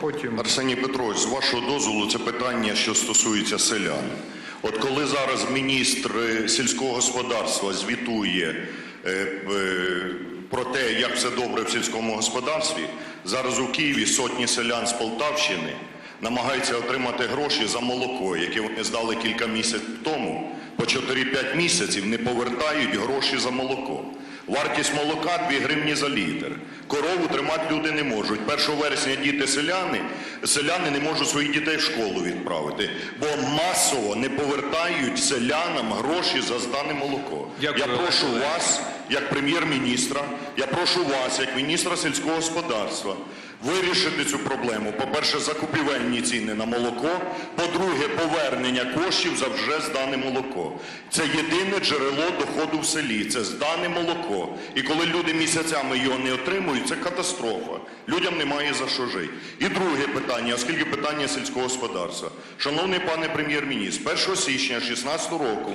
Потім Арсеній Петрович, з вашого дозволу, це питання, що стосується селян. От коли зараз міністр е, сільського господарства звітує е, е, про те, як все добре в сільському господарстві, зараз у Києві сотні селян з Полтавщини намагаються отримати гроші за молоко, яке вони здали кілька місяців тому. По 4-5 місяців не повертають гроші за молоко. Вартість молока 2 гривні за літр. Корову тримати люди не можуть. 1 вересня діти селяни, селяни не можуть своїх дітей в школу відправити, бо масово не повертають селянам гроші за здане молоко. Дякую, Я прошу вас, як прем'єр-міністра, я прошу вас, як міністра сільського господарства, вирішити цю проблему. По-перше, закупівельні ціни на молоко. По-друге, повернення коштів за вже здане молоко. Це єдине джерело доходу в селі. Це здане молоко. І коли люди місяцями його не отримують, це катастрофа. Людям немає за що жити. І друге питання, оскільки питання сільського господарства. Шановний пане прем'єр-міністр, 1 січня 2016 року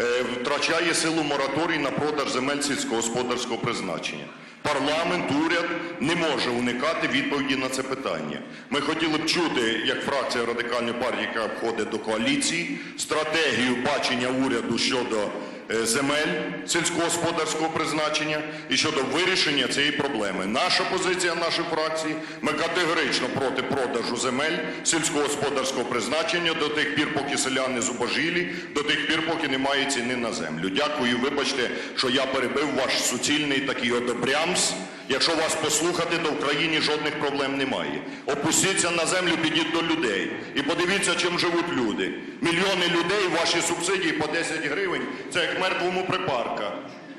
е, втрачає силу мораторій на продаж земель сільськогосподарського призначення. Парламент, уряд не може уникати відповіді на це питання. Ми хотіли б чути, як фракція радикальної партії, яка входить до коаліції, стратегію бачення уряду щодо земель сільськогосподарського призначення і щодо вирішення цієї проблеми. Наша позиція нашої фракції ми категорично проти продажу земель сільськогосподарського призначення до тих пір, поки селяни зубожілі, до тих пір, поки немає ціни на землю. Дякую, вибачте, що я перебив ваш суцільний такий одобрямс. Якщо вас послухати, то в країні жодних проблем немає. Опустіться на землю, підіть до людей і подивіться, чим живуть люди. Мільйони людей, ваші субсидії по 10 гривень, це як мертвому припарка.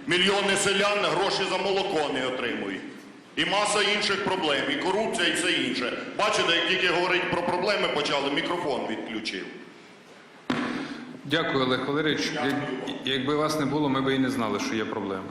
Мільйони селян гроші за молоко не отримують. І маса інших проблем, і корупція, і все інше. Бачите, як тільки говорить про проблеми почали, мікрофон відключив. дякую, Олег Валерійович. Як- Якби вас не було, ми б і не знали, що є проблеми.